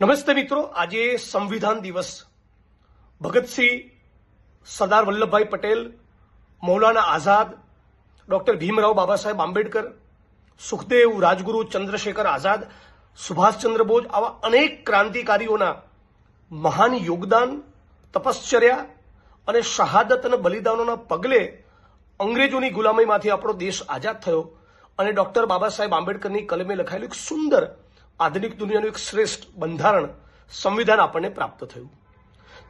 નમસ્તે મિત્રો, આજે સંવિધાન દિવસ. ભગતસિંહ સરદાર વલ્લભભાઈ પટેલ, મૌલાના આઝાદ, ડોક્ટર ભીમરાવ બાબા સાહેબ આંબેડકર, સુખદેવ રાજગુરુ ચંદ્રશેખર આઝાદ, સુભાષચંદ્ર બોઝ આવા અનેક ક્રાંતિકારીઓના મહાન યોગદાન, તપશ્ચર્યા અને શહાદત અને બલિદાનોના પગલે અંગ્રેજોની ગુલામીમાંથી આપણો દેશ આઝાદ થયો અને ડોક્ટર બાબા સાહેબ આંબેડકરની કલમે લખાયેલું એક સુંદર આધુનિક દુનિયાનું એક શ્રેષ્ઠ બંધારણ સંવિધાન આપણને પ્રાપ્ત થયું.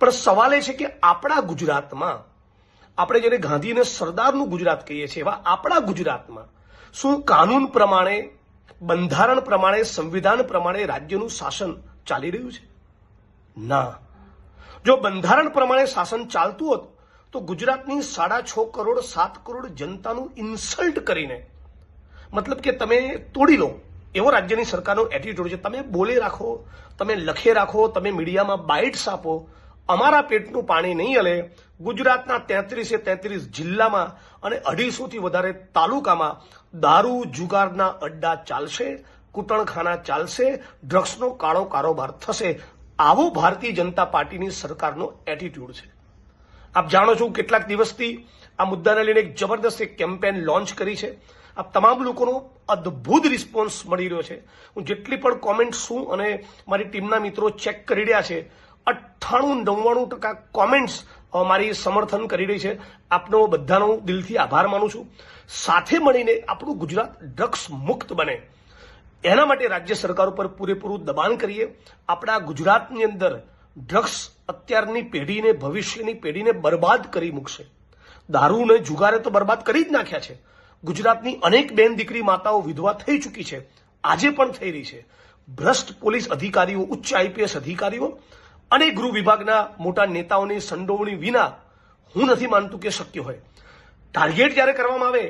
પણ સવાલ એ છે કે આપણા ગુજરાતમાં, આપણે જેને ગાંધી અને સરદારનું ગુજરાત કહીએ છીએ, એવા આપણા ગુજરાતમાં શું કાનૂન પ્રમાણે, બંધારણ પ્રમાણે, સંવિધાન પ્રમાણે રાજ્યનું શાસન ચાલી રહ્યું છે? ના. જો બંધારણ પ્રમાણે શાસન ચાલતું હોત, તો ગુજરાતની સાડા છ કરોડ, સાત કરોડ જનતાનું ઇન્સલ્ટ કરીને, મતલબ કે તમે તોડી લો એવો રાજ્યની સરકારનો એટીટ્યુડ છે, તમે બોલે રાખો, તમે લખે રાખો, તમે મીડિયામાં બાઇટ્સ આપો. અમારા પેટનું પાણી નહીં હલે. ગુજરાતના તેત્રીસે તેત્રીસ જિલ્લામાં અને અઢીસોથી વધારે તાલુકામાં દારૂ જુગારના અડ્ડા ચાલશે, કૂટણખાના ચાલશે ડ્રગ્સનો કાળો કારોબાર થશે. આવો ભારતીય જનતા પાર્ટીની સરકારનો એટીટ્યુડ છે. આપ જાણો છો કેટલાક દિવસથી આ મુદ્દાને લઈને એક જબરદસ્ત કેમ્પેન લોન્ચ કરી છે. આ તમામ લોકોનો અદ્ભુત રિસ્પોન્સ મળી રહ્યો છે. હું જેટલી પણ કોમેન્ટ્સ છું અને મારી ટીમના મિત્રો ચેક કરી રહ્યા છે, અઠ્ઠાણું નવ્વાણું ટકા કોમેન્ટ્સ મારી સમર્થન કરી રહી છે. આપનો બધાનો દિલથી આભાર માનું છું. સાથે મળીને આપણું ગુજરાત ડ્રગ્સ મુક્ત બને. એના માટે રાજ્ય સરકાર ઉપર પૂરેપૂરું દબાણ કરીએ. આપણા ગુજરાતની અંદર ડ્રગ્સ અત્યારની પેઢીને, ભવિષ્યની પેઢીને બરબાદ કરી મૂકશે. દારૂને જુગારે તો બરબાદ કરી જ નાખ્યા છે. ગુજરાતની અનેક બેન દીકરી માતાઓ વિધવા થઈ ચૂકી છે. આજે પણ થઈ રહી છે. ભ્રષ્ટ પોલીસ અધિકારીઓ, ઉચ્ચ આઈપીએસ અધિકારીઓ અને ગૃહ વિભાગના મોટા નેતાઓની સંડોવણી વિના હું નથી માનતું કે શક્ય હોય. ટાર્ગેટ જ્યારે કરવામાં આવે,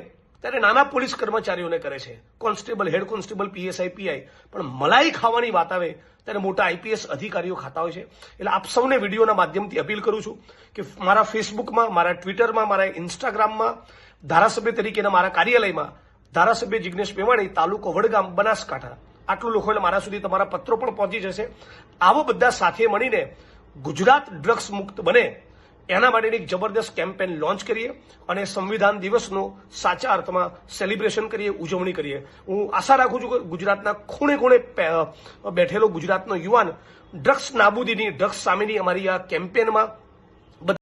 ત્યારે નાના પોલીસ કર્મચારીઓને કરે છે. Constable, head constable, PSI, PI. પણ મલાઈ ખાવાની વાત આવે, ત્યારે મોટા આઈપીએસ અધિકારીઓ ખાતા હોય છે. એટલે આપ સૌને વિડીયોના માધ્યમથી અપીલ કરું છું કે મારા ફેસબુકમાં, મારા ટ્વિટરમાં, મારા ઇન્સ્ટાગ્રામમાં ધારાસભ્ય તરીકેના મારા કાર્યાલયમાં ધારાસભ્ય જિગ્નેશ મેવાણી, તાલુકો વડગામ, બનાસકાંઠા. આટલું એટલે મારા સુધી તમારા પત્રો પણ પહોંચી જશે. આવો બધા સાથે મળીને ગુજરાત ડ્રગ્સ મુક્ત બને એના માટેની એક જબરદસ્ત કેમ્પેન લોન્ચ કરીએ અને સંવિધાન દિવસનો સાચા અર્થમાં સેલિબ્રેશન કરીએ, ઉજવણી કરીએ. હું આશા રાખું છું કે ગુજરાતના ખૂણે ખૂણે બેઠેલો ગુજરાતનો યુવાન ડ્રગ્સ નાબૂદીની, ડ્રગ્સ સામેની અમારી આ કેમ્પેનમાં